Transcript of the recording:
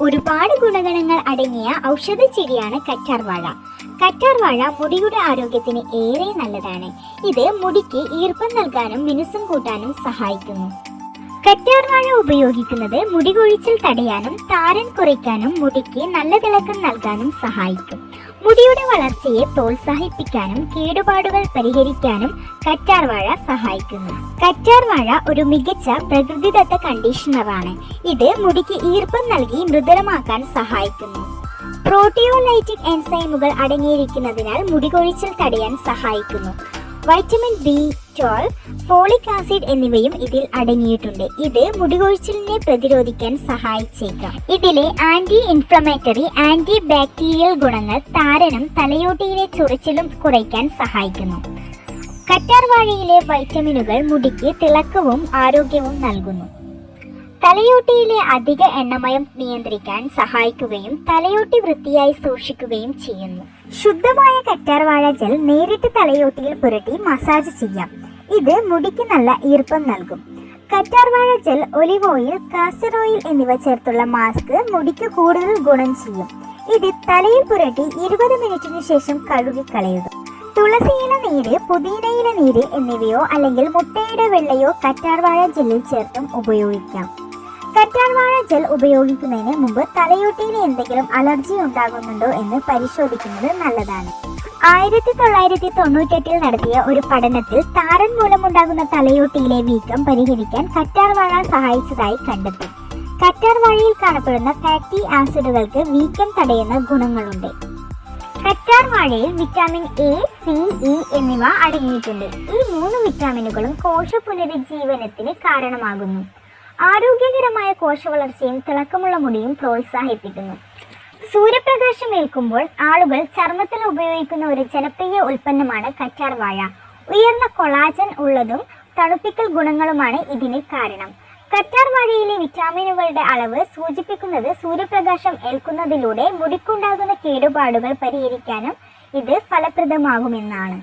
ഒരുപാട് ഗുണഗണങ്ങൾ അടങ്ങിയ ഔഷധ ചെടിയാണ് കറ്റാർവാഴ. കറ്റാർവാഴ മുടിയുടെ ആരോഗ്യത്തിന് ഏറെ നല്ലതാണ്. ഇത് മുടിക്ക് ഈർപ്പം നൽകാനും മിനുസം കൂട്ടാനും സഹായിക്കുന്നു. കറ്റാർവാഴ ഉപയോഗിക്കുന്നത് മുടി കൊഴിച്ചിൽ തടയാനും താരൻ കുറയ്ക്കാനും മുടിക്ക് നല്ല തിളക്കം നൽകാനും സഹായിക്കും. മുടിയുടെ വളർച്ചയെ പ്രോത്സാഹിപ്പിക്കാനും കേടുപാടുകൾ പരിഹരിക്കാനും കറ്റാർവാഴ സഹായിക്കുന്നു. കറ്റാർവാഴ ഒരു മികച്ച പ്രകൃതിദത്ത കണ്ടീഷണറാണ് ഇത് മുടിക്ക് ഈർപ്പം നൽകി മൃദുലമാക്കാൻ സഹായിക്കുന്നു. പ്രോട്ടിയോലൈറ്റിക് എൻസൈമുകൾ അടങ്ങിയിരിക്കുന്നതിനാൽ മുടി കൊഴിച്ചിൽ തടയാൻ സഹായിക്കുന്നു. Vitamin B twelve folic acid എന്നിവയും ഇതിൽ അടങ്ങിയിട്ടുണ്ട്. ഇത് മുടികൊഴിച്ചിലിനെ പ്രതിരോധിക്കാൻ സഹായിച്ചേക്കാം. ഇതിലെ ആന്റി ഇൻഫ്ലമേറ്ററി ആന്റി ബാക്ടീരിയൽ ഗുണങ്ങൾ താരനും തലയോട്ടിയിലെ ചൊറിച്ചിലും കുറയ്ക്കാൻ സഹായിക്കുന്നു. കറ്റാർവാഴയിലെ വൈറ്റമിനുകൾ മുടിക്ക് തിളക്കവും ആരോഗ്യവും നൽകുന്നു. തലയോട്ടിയിലെ അധിക എണ്ണമയം നിയന്ത്രിക്കാൻ സഹായിക്കുകയും തലയോട്ടി വൃത്തിയായി സൂക്ഷിക്കുകയും ചെയ്യുന്നു. ശുദ്ധമായ കറ്റാർവാഴ ജെൽ നേരിട്ട് തലയോട്ടിയിൽ പുരട്ടി മസാജ് ചെയ്യാം. ഇത് മുടിക്ക് നല്ല ഈർപ്പം നൽകും. കറ്റാർവാഴ gel olive oil castor oil എന്നിവ ചേർത്തുള്ള മാസ്ക് മുടിക്ക് കൂടുതൽ ഗുണം ചെയ്യും. ഇത് തലയിൽ പുരട്ടി ഇരുപത് മിനിറ്റിന് ശേഷം കഴുകിക്കളയുക തുളസിയില നീര് പുതിനയില നീര് എന്നിവയോ അല്ലെങ്കിൽ മുട്ടയുടെ വെള്ളയോ കറ്റാർവാഴ ജെല്ലിൽ ചേർത്തും ഉപയോഗിക്കാം. കറ്റാർവാഴ ജെൽ ഉപയോഗിക്കുന്നതിന് മുമ്പ് തലയോട്ടിയിൽ എന്തെങ്കിലും അലർജി ഉണ്ടാകുന്നുണ്ടോ എന്ന് പരിശോധിക്കുന്നത് നല്ലതാണ്. ആയിരത്തി തൊള്ളായിരത്തി തൊണ്ണൂറ്റെട്ടിൽ നടത്തിയ ഒരു പഠനത്തിൽ താരൻ മൂലമുണ്ടാകുന്ന തലയോട്ടിയിലെ വീക്കം പരിഹരിക്കാൻ കറ്റാർ വാഴ സഹായിച്ചതായി കണ്ടെത്തി. കറ്റാർവാഴയിൽ കാണപ്പെടുന്ന ഫാറ്റി ആസിഡുകൾക്ക് വീക്കം തടയുന്ന ഗുണങ്ങളുണ്ട്. കറ്റാർ വാഴയിൽ വിറ്റാമിൻ എ സി ഇ എന്നിവ അടങ്ങിയിട്ടുണ്ട്. ഈ മൂന്ന് വിറ്റാമിനുകളും കോശ പുനരുജ്ജീവനത്തിന് കാരണമാകുന്നു. ആരോഗ്യകരമായ കോശ വളർച്ചയും തിളക്കമുള്ള മുടിയും പ്രോത്സാഹിപ്പിക്കുന്നു. സൂര്യപ്രകാശം ഏൽക്കുമ്പോൾ ആളുകൾ ചർമ്മത്തിൽ ഉപയോഗിക്കുന്ന ഒരു ജനപ്രിയ ഉൽപ്പന്നമാണ് കറ്റാർ വാഴ. ഉയർന്ന കൊളാജൻ ഉള്ളതും തണുപ്പിക്കൽ ഗുണങ്ങളുമാണ് ഇതിന് കാരണം. കറ്റാർ വാഴയിലെ വിറ്റാമിനുകളുടെ അളവ് സൂചിപ്പിക്കുന്നത് സൂര്യപ്രകാശം ഏൽക്കുന്നതിലൂടെ മുടിക്കുണ്ടാകുന്ന കേടുപാടുകൾ പരിഹരിക്കാനും ഇത് ഫലപ്രദമാകുമെന്നാണ്.